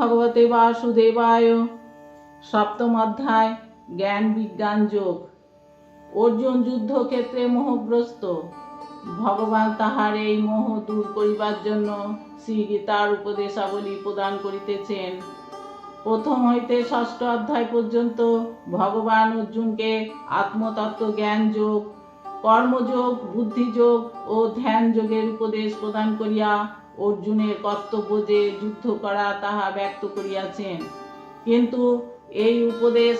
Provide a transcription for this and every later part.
ভগবতে বাসুদেবায়। সপ্তম অধ্যায়, জ্ঞান বিজ্ঞান যোগ। অর্জুন যুদ্ধক্ষেত্রে মোহগ্রস্ত। ভগবান তাহার এই মোহ দূর করিবার জন্য শ্রী গীতার উপদেশাবলী প্রদান করিতেছেন। প্রথম হইতে ষষ্ঠ অধ্যায় পর্যন্ত ভগবান অর্জুনকে আত্মতত্ত্ব জ্ঞান যোগ কর্মযোগ, বুদ্ধিযোগ ও ধ্যান যোগের উপদেশ প্রদান করিয়া অর্জুনের কর্তব্য যে যুদ্ধ করা তাহা ব্যক্ত করিয়াছেন। কিন্তু এই উপদেশ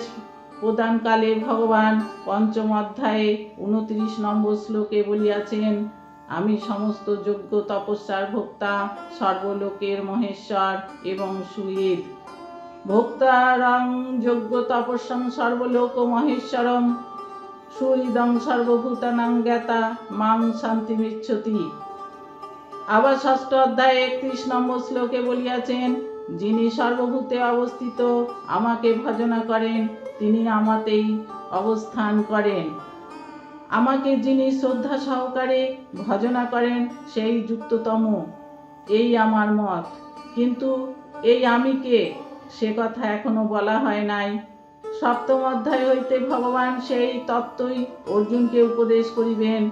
প্রদানকালে ভগবান পঞ্চম অধ্যায়ে উনত্রিশ নম্বর শ্লোকে বলিয়াছেন, আমি সমস্ত যোগ্য তপস্যার ভোক্তা, সর্বলোকের মহেশ্বর এবং সুহৃদ। ভোক্তারং যোগ্য তপস্যং সর্বলোক মহেশ্বরম সুহৃদং সর্বভূতানাং জ্ঞাতা মাং শান্তিমিচ্ছতি আবার ষষ্ঠ অধ্যায়ে একত্রিশ নম্বর শ্লোকে বলিয়াছেন, যিনি সর্বভূতে অবস্থিত, আমাকে ভজনা করেন, তিনি আমাতেই অবস্থান করেন। আমাকে যিনি শ্রদ্ধা সহকারে ভজনা করেন, সেই যুক্ততম। এই আমার মত। কিন্তু এই আমি কে? সে কথা এখনও বলা হয় নাই। সপ্তম অধ্যায় হইতে ভগবান সেই তত্ত্বই অর্জুনকে উপদেশ করিবেন।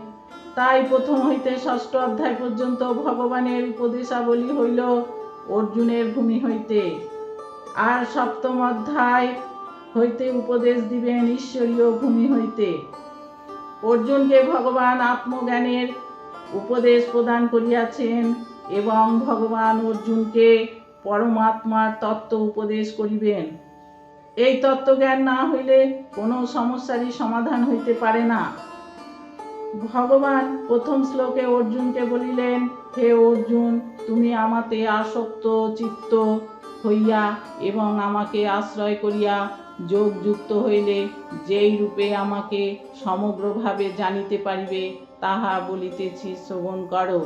তাই প্রথম হইতে ষষ্ঠ অধ্যায় পর্যন্ত ভগবানের উপদেশাবলী হইল অর্জুনের ভূমি হইতে। আর সপ্তম অধ্যায় হইতে উপদেশ দিবেন ঈশ্বরীয় ভূমি হইতে। অর্জুনকে ভগবান আত্মজ্ঞানের উপদেশ প্রদান করিয়াছেন এবং ভগবান অর্জুনকে পরমাত্মার তত্ত্ব উপদেশ করিবেন। এই তত্ত্বজ্ঞান না হইলে কোনো সমস্যারই সমাধান হইতে পারে না। ভগবান প্রথম শ্লোকে অর্জুনকে বলিলেন, হে অর্জুন, তুমি আমাতে আসক্ত, চিত্ত হইয়া এবং আমাকে আশ্রয় করিয়া যোগযুক্ত হইলে যেই রূপে আমাকে সমগ্রভাবে জানিতে পারিবে, তাহা বলিতেছি শ্রবণ করো।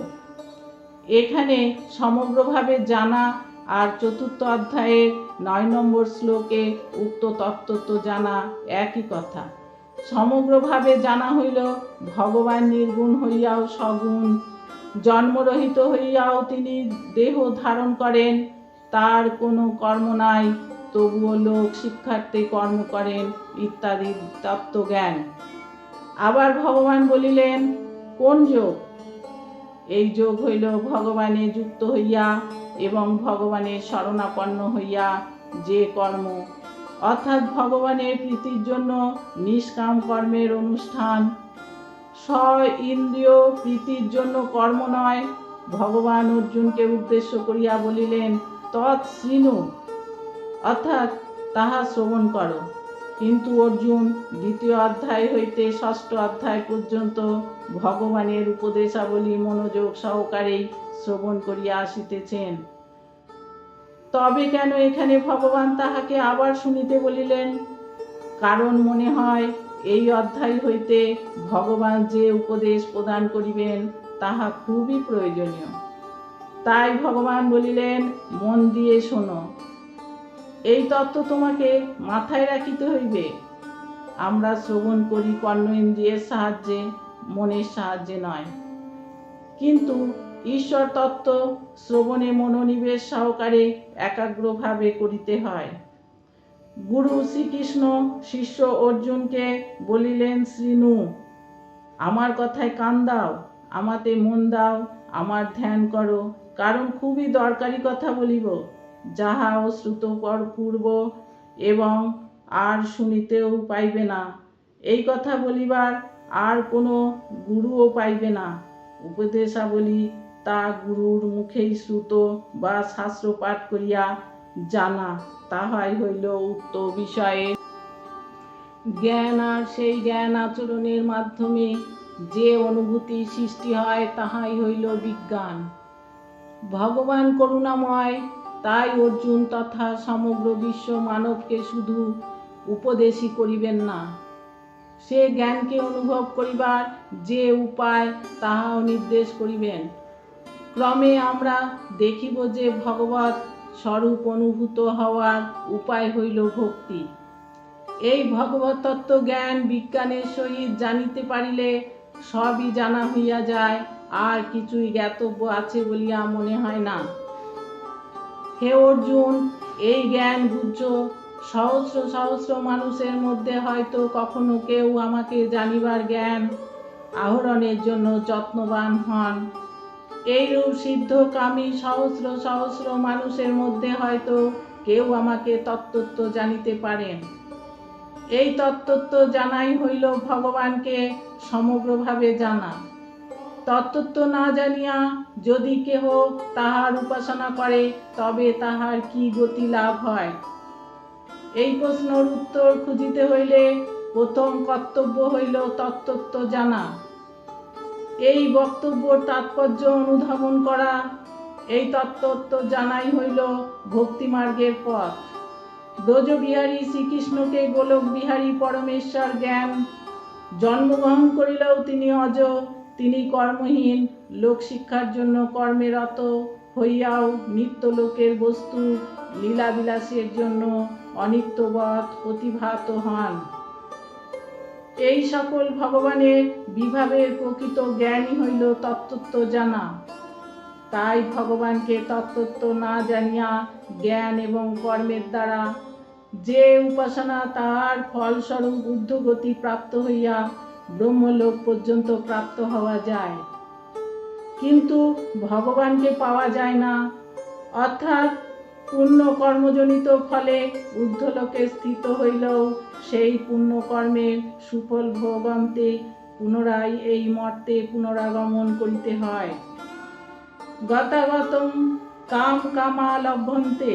এখানে সমগ্রভাবে জানা আর চতুর্থ অধ্যায়ের নয় নম্বর শ্লোকে উক্ত তত্ত্ব তো জানা একই কথা। সমগ্রভাবে জানা হইল, ভগবান নির্গুণ হইয়াও সগুণ। জন্মরহিত হইয়াও তিনি দেহ ধারণ করেন, তার কোনো কর্ম নাই, তবুও লোক শিক্ষার্থে কর্ম করেন ইত্যাদি তত্ত্বজ্ঞান। আবার ভগবান বলিলেন, কোন যোগ? এই যোগ হইল ভগবানে যুক্ত হইয়া এবং ভগবানের শরণাপন্ন হইয়া যে কর্ম। অর্থাৎ ভগবানের প্রীতির জন্য নিষ্কাম কর্মের অনুষ্ঠান। স্ব ইন্দ্রিয় প্রীতির জন্য কর্ম নয়। ভগবান অর্জুনকে উদ্দেশ্য করিয়া বলিলেন, তৎ শৃণু অর্থাৎ তাহা শ্রবণ করো। কিন্তু অর্জুন, দ্বিতীয় অধ্যায় হইতে ষষ্ঠ অধ্যায় পর্যন্ত ভগবানের উপদেশাবলী মনোযোগ সহকারেই শ্রবণ করিয়া আসিতেছেন। তবে কেন এখানে ভগবান তাহাকে আবার শুনিতে বলিলেন? কারণ মনে হয়, এই অধ্যায় হইতে ভগবান যে উপদেশ প্রদান করিবেন, তাহা খুবই প্রয়োজনীয়। তাই ভগবান বলিলেন, মন দিয়ে শোনো। এই তত্ত্ব তোমাকে মাথায় রাখিতে হইবে। আমরা শ্রবণ করি কর্ণ ইন্দ্রিয়ের সাহায্যে, মনের সাহায্যে নয়। কিন্তু ঈশ্বর তত্ত্ব শ্রবণে মনোনিবেশ সহকারে একাগ্রভাবে করিতে হয়। গুরু শ্রীকৃষ্ণ শিষ্য অর্জুনকে বলিলেন, শ্রীনু, আমার কথায় কান দাও, আমাতে মন দাও, আমার ধ্যান করো, কারণ খুবই দরকারি কথা বলিব। যাহা শ্রুত পূর্ব এবং আর শুনিতেও পাইবে না। এই কথা বলিবার আর কোনো গুরুও পাইবে না। উপদেশাবলী তা গুরুর মুখেই শ্রুত বা শাস্ত্র পাঠ করিয়া জানা, তাহাই হইল উক্ত বিষয়ে। জ্ঞান আর সেই জ্ঞান আচরণের মাধ্যমে যে অনুভূতি সৃষ্টি হয়, তাহাই হইল বিজ্ঞান। ভগবান করুণাময় তাই অর্জুন তথা সমগ্র বিশ্ব মানবকে শুধু উপদেশই করিবেন না। সে জ্ঞানকে অনুভব করিবার যে উপায়, তাহাও নির্দেশ করিবেন। ক্রমে আমরা দেখিব যে ভগবত স্বরূপ অনুভূত হওয়ার উপায় হইল ভক্তি। এই ভগবত তত্ত্ব জ্ঞান বিজ্ঞানের সহিত জানিতে পারিলে সবই জানা হইয়া যায়, আর কিছুই জ্ঞাতব্য আছে বলিয়া মনে হয় না। হে অর্জুন, এই জ্ঞান গুজ্জ সহস্র সহস্র মানুষের মধ্যে হয়তো কখনো কেউ আমাকে জানিবার জ্ঞান আহরণের জন্য যত্নবান হন। এইরূপ সিদ্ধকামী সহস্র সহস্র মানুষের মধ্যে হয়তো কেউ আমাকে তত্ত্বত্ব জানিতে পারেন এই তত্ত্বত্ব জানাই হইল ভগবানকে সমগ্রভাবে জানা। তত্ত্বত্ব না জানিয়া যদি কেহ তাহার উপাসনা করে, তবে তাহার কি গতি লাভ হয়? এই প্রশ্নের উত্তর খুঁজিতে হইলে প্রথম কর্তব্য হইল তত্ত্বত্ব জানা। এই বক্তব্যর তাৎপর্য অনুধাবন করা, এই তত্ত্বত্ব জানাই হইল ভক্তিমার্গের পথ। ব্রজবিহারী শ্রীকৃষ্ণকে গোলক বিহারী পরমেশ্বর জ্ঞান জন্মগ্রহণ করিলেও তিনি অজ তিনি কর্মহীন, লোক শিক্ষার জন্য কর্মেরত হইয়াও নিত্য লোকের বস্তু লীলাবিলাসের জন্য অনিত্যবৎ প্রতিভাত হন। এই সকল ভগবানের বিভাবের প্রকৃত জ্ঞানই হইল তত্ত্বত্ব জানা। তাই ভগবানকে তত্ত্বত্ব না জানিয়া জ্ঞান এবং কর্মের দ্বারা যে উপাসনা তাহার ফলস্বরূপ ঊর্ধ্বগতি প্রাপ্ত হইয়া ব্রহ্মলোক পর্যন্ত প্রাপ্ত হওয়া যায়। কিন্তু ভগবানকে পাওয়া যায় না। অর্থাৎ পুণ্য কর্মজনিত ফলে ঊর্ধ্বলোকে স্থিত হইলেও সেই পুণ্যকর্মের সুফল ভোগান্তে পুনরায় এই মর্তে পুনরাগমন করিতে হয়। গতাগতম কাম কামা লভ্যন্তে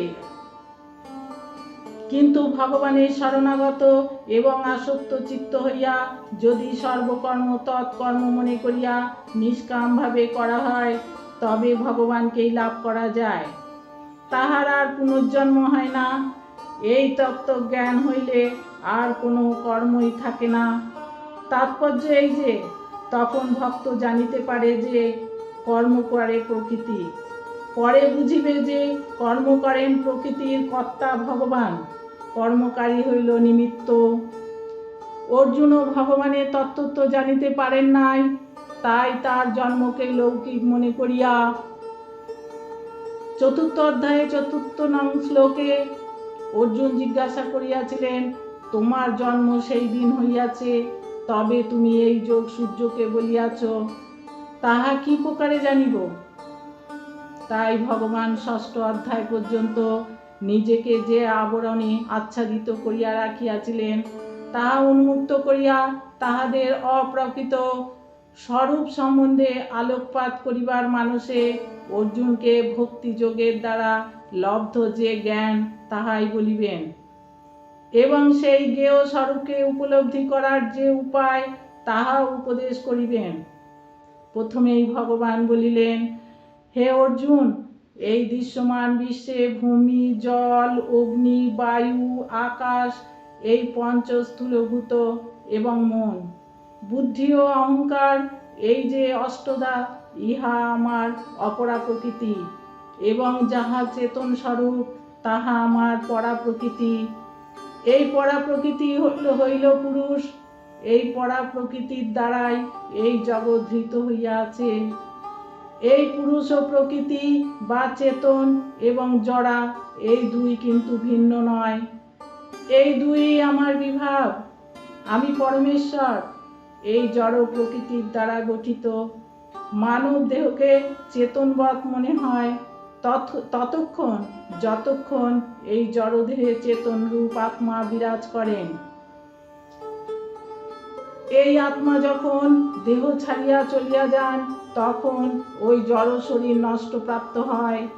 কিন্তু ভগবানের শরণাগত এবং আসক্ত চিত্ত হইয়া যদি সর্বকর্ম তৎকর্ম মনে করিয়া নিষ্কামভাবে করা হয়, তবে ভগবানকেই লাভ করা যায়। তাহার আর পুনর্জন্ম হয় না। এই তত্ত্ব জ্ঞান হইলে আর কোনো কর্মই থাকে না। তাৎপর্য এই যে, তখন ভক্ত জানিতে পারে যে, কর্ম করে প্রকৃতি। পরে বুঝিবে যে কর্ম করেন প্রকৃতির কর্তা ভগবান। কর্মকারী হইল নিমিত্ত। অর্জুনও ভগবানের তত্ত্ব জানিতে পারেন নাই, তাই তার জন্মকে লৌকিক মনে করিয়া চতুর্থ অধ্যায়ে চতুর্থ নং শ্লোকে অর্জুন জিজ্ঞাসা করিয়াছিলেন, তোমার জন্ম সেই দিন হইয়াছে, তবে তুমি এই যোগ সূর্যকে বলিয়াছ, তাহা কি প্রকারে জানিব? তাই ভগবান ষষ্ঠ অধ্যায় পর্যন্ত নিজেকে যে আবরণে আচ্ছাদিত করিয়া রাখিয়াছিলেন তাহা উন্মুক্ত করিয়া তাহাদের অপ্রকৃত স্বরূপ সম্বন্ধে আলোকপাত করিবার মানুষে অর্জুনকে ভক্তিযোগের দ্বারা লব্ধ যে জ্ঞান তাহাই বলিবেন। এবং সেই জ্ঞেয় স্বরূপকে উপলব্ধি করার যে উপায়, তাহা উপদেশ করিবেন। প্রথমেই ভগবান বলিলেন হে অর্জুন, এই দৃশ্যমান বিশ্বে ভূমি, জল, অগ্নি, বায়ু, আকাশ, এই পঞ্চস্থূলভূত এবং মন, বুদ্ধি ও অহংকার, এই যে অষ্টদা, ইহা আমার অপরা প্রকৃতি এবং যাহা চেতন স্বরূপ, তাহা আমার পরা প্রকৃতি এই পরা প্রকৃতি হইল হইল পুরুষ, এই পরা প্রকৃতির দ্বারাই এই জগৎ ধৃত হইয়াছে। এই পুরুষ ও প্রকৃতি বা চেতন এবং জড়া, এই দুই কিন্তু ভিন্ন নয়। এই দুই আমার বিভাগ আমি পরমেশ্বর। এই জড় প্রকৃতির দ্বারা গঠিত। মানব দেহকে চেতনবৎ মনে হয়। তত- ততক্ষণ যতক্ষণ এই জড়দেহে চেতন রূপ আত্মা বিরাজ করেন। এই আত্মা যখন দেহ ছাড়িয়া চলিয়া যান, তখন ওই জড় শরীর নষ্ট প্রাপ্ত হয়।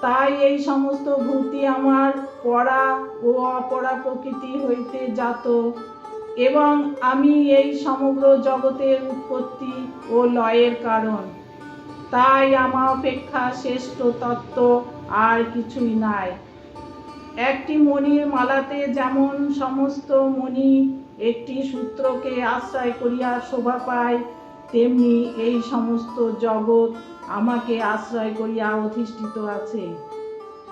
তাই এই সমস্ত ভূতি আমার পড়া ও অপরা প্রকৃতি হইতে জাত এবং আমি এই সমগ্র জগতের উৎপত্তি ও লয়ের কারণ। তাই আমার অপেক্ষা শ্রেষ্ঠ তত্ত্ব আর কিছুই নাই। একটি মণির মালাতে যেমন সমস্ত মণি একটি সূত্রকে আশ্রয় করিয়া শোভা পায়, তেমনি এই সমস্ত জগৎ আমাকে আশ্রয় করিয়া অধিষ্ঠিত আছে।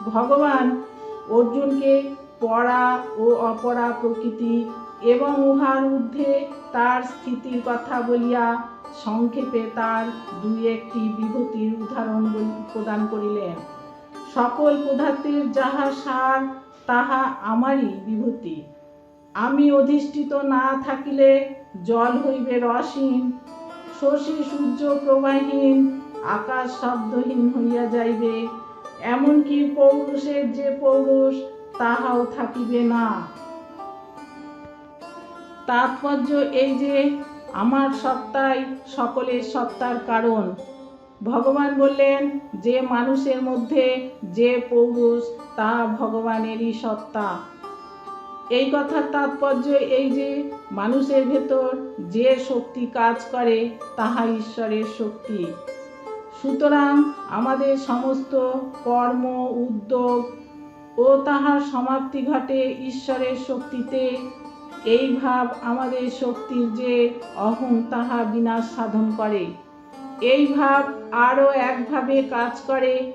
ভগবান অর্জুনকে পড়া ও অপরা প্রকৃতি এবং উহার ঊর্ধ্বে তার স্থিতির কথা বলিয়া সংক্ষেপে তার দুই একটি বিভূতির উদাহরণ প্রদান করিলেন। সকল পদার্থের যাহা সার, তাহা আমারই বিভূতি। আমি অধিষ্ঠিত না থাকিলে জল হইবে রসহীন, শশী সূর্য প্রবাহীন আকাশ শব্দহীন হইয়া যাইবে। এমনকি পৌরুষের যে পৌরুষ, তাহাও থাকিবে না। তাৎপর্য এই যে, আমার সত্তাই সকলের সত্তার কারণ। ভগবান বললেন, যে মানুষের মধ্যে যে পৌরুষ তা ভগবানেরই সত্তা। এই কথার তাৎপর্য এই যে মানুষের ভেতর যে শক্তি কাজ করে, তাহা ঈশ্বরের শক্তি। সুতরাং আমাদের সমস্ত কর্ম, উদ্যোগ ও তাহার সমাপ্তি ঘটে ঈশ্বরের শক্তিতে। এই ভাব আমাদের শক্তির যে অহং, তাহা বিনাশ সাধন করে। এই ভাব আরও একভাবে কাজ করে,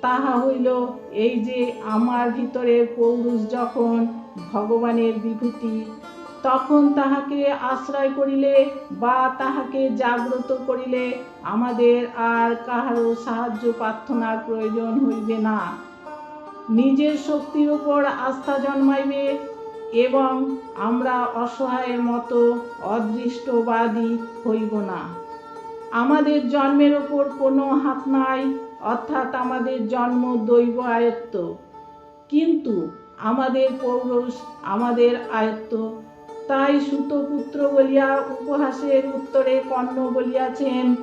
তাহা হইল এই যে আমার ভিতরে পৌরুষ যখন ভগবানের বিভূতি। তখন তাহাকে আশ্রয় করিলে বা তাহাকে জাগ্রত করিলে আমাদের আর কাহারও সাহায্য প্রার্থনার প্রয়োজন হইবে না। নিজের শক্তির উপর আস্থা জন্মাইবে এবং আমরা অসহায়ের মতো অদৃষ্টবাদী হইব না। আমাদের জন্মের ওপর কোনো হাত নাই, অর্থাৎ আমাদের জন্ম দৈব আয়ত্ত। কিন্তু আমাদের পৌরুষ, আমাদের আয়ত্ত। তাই সুতপুত্র বলিয়া উপহাসের উত্তরে কর্ণ বলিয়াছেন,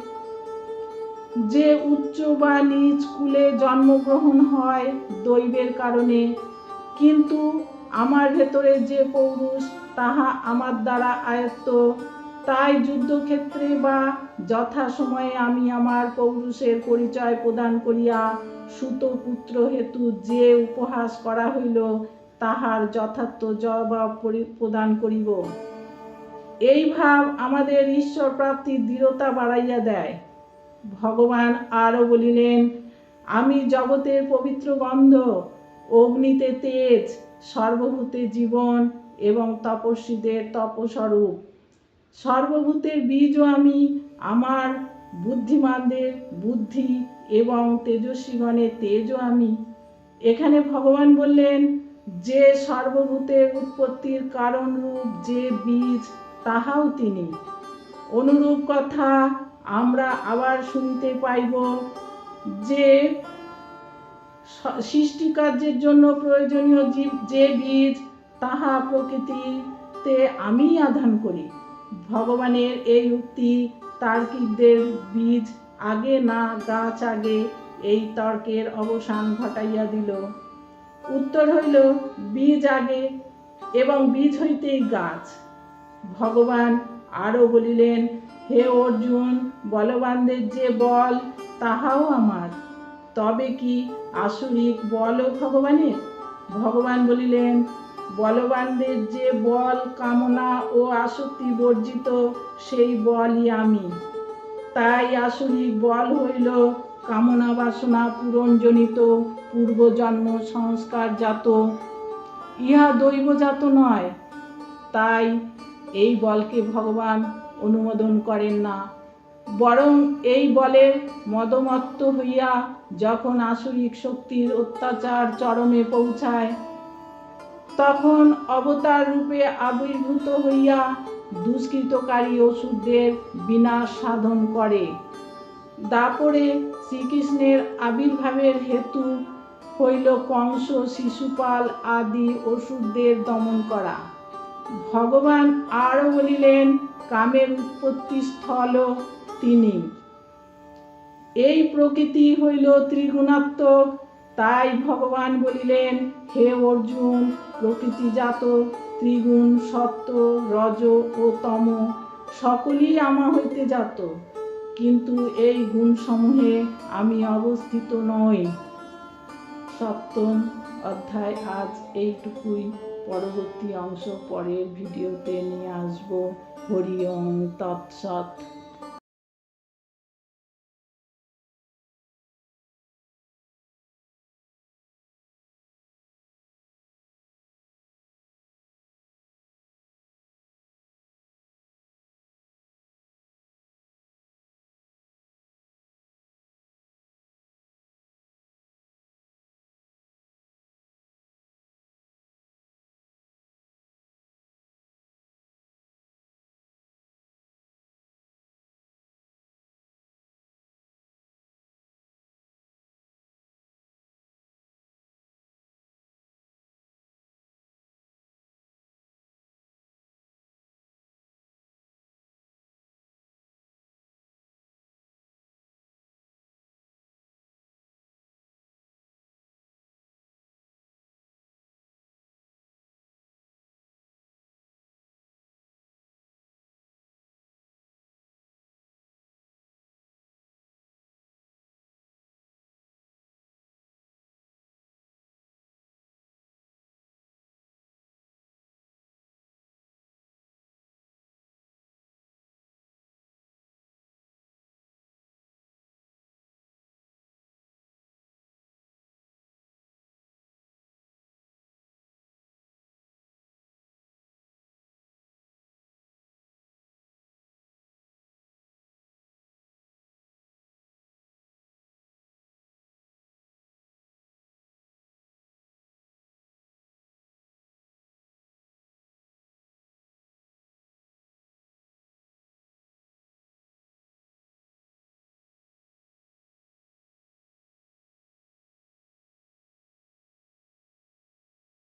যে উচ্চ বা নিজ কুলে জন্মগ্রহণ হয় দৈবের কারণে, কিন্তু আমার ভেতরে যে পৌরুষ, তাহা আমার দ্বারা আয়ত্ত। তাই যুদ্ধক্ষেত্রে বা যথাসময়ে আমি আমার পৌরুষের পরিচয় প্রদান করিয়া সুতপুত্র হেতু যে উপহাস করা হইল, তাহার যথার্থ জবাব পরি- প্রদান করিব। এই ভাব আমাদের ঈশ্বর প্রাপ্তির দৃঢ়তা বাড়াইয়া দেয়। ভগবান আরও বলিলেন, আমি জগতের পবিত্র গন্ধ, অগ্নিতে তেজ, সর্বভূতে জীবন এবং তপস্বীদের তপস্বরূপ। সর্বভূতের বীজও আমি, আমার বুদ্ধিমানদের বুদ্ধি এবং তেজস্বীগণের তেজও আমি। এখানে ভগবান বললেন, যে সর্বভূতের উৎপত্তির কারণ রূপ, যে বীজ, তাহাও তিনি। অনুরূপ কথা আমরা আবার শুনতে পাইব যে স- সৃষ্টিকার্যের জন্য প্রয়োজনীয় জীব, যে বীজ, তাহা প্রকৃতিতে আমিই আধান করি। ভগবানের এই উক্তি, তার্কিকদের বীজ আগে না গাছ আগে এই তর্কের অবসান ঘটাইয়া দিল। উত্তর হইল, বীজ আগে এবং বীজ হইতেই গাছ। ভগবান আরও বলিলেন, হে অর্জুন, বলবানদের যে বল, তাহাও আমার। তবে কি আসরিক বলও ভগবানের? ভগবান বলিলেন বলবানদের যে বল, কামনা ও আসক্তি বর্জিত, সেই বলই আমি। তাই আসরিক বল হইল কামনা বাসনা পূরণজনিত, পূর্বজন্ম সংস্কারজাত ইহা দৈবজাত নয়। তাই এই বলকে ভগবান অনুমোদন করেন না। বরং এই বলের মদমত্ত হইয়া যখন আসরিক শক্তির অত্যাচার চরমে পৌঁছায় তখন অবতার রূপে আবির্ভূত হইয়া দুষ্কৃতকারী অসুরদের বিনাশ সাধন করে। দাপরে শ্রীকৃষ্ণের আবির্ভাবের হেতু হইল কংস, শিশুপাল আদি অসুরদের দমন করা। ভগবান আরও বলিলেন, কামের উৎপত্তি স্থল তিনি। এই প্রকৃতি হইল ত্রিগুণাত্মক তাই ভগবান বলিলেন, হে অর্জুন প্রকৃতিজাত ত্রিগুণ, সত্য, রজ ও তম, সকলই আমা হইতে জাত। কিন্তু এই গুণসমূহে আমি অবস্থিত নই। সপ্তম অধ্যায় আজ এইটুকুই। পরবর্তী অংশ পরের ভিডিওতে নিয়ে আসব। হরি ওম, তৎসৎ।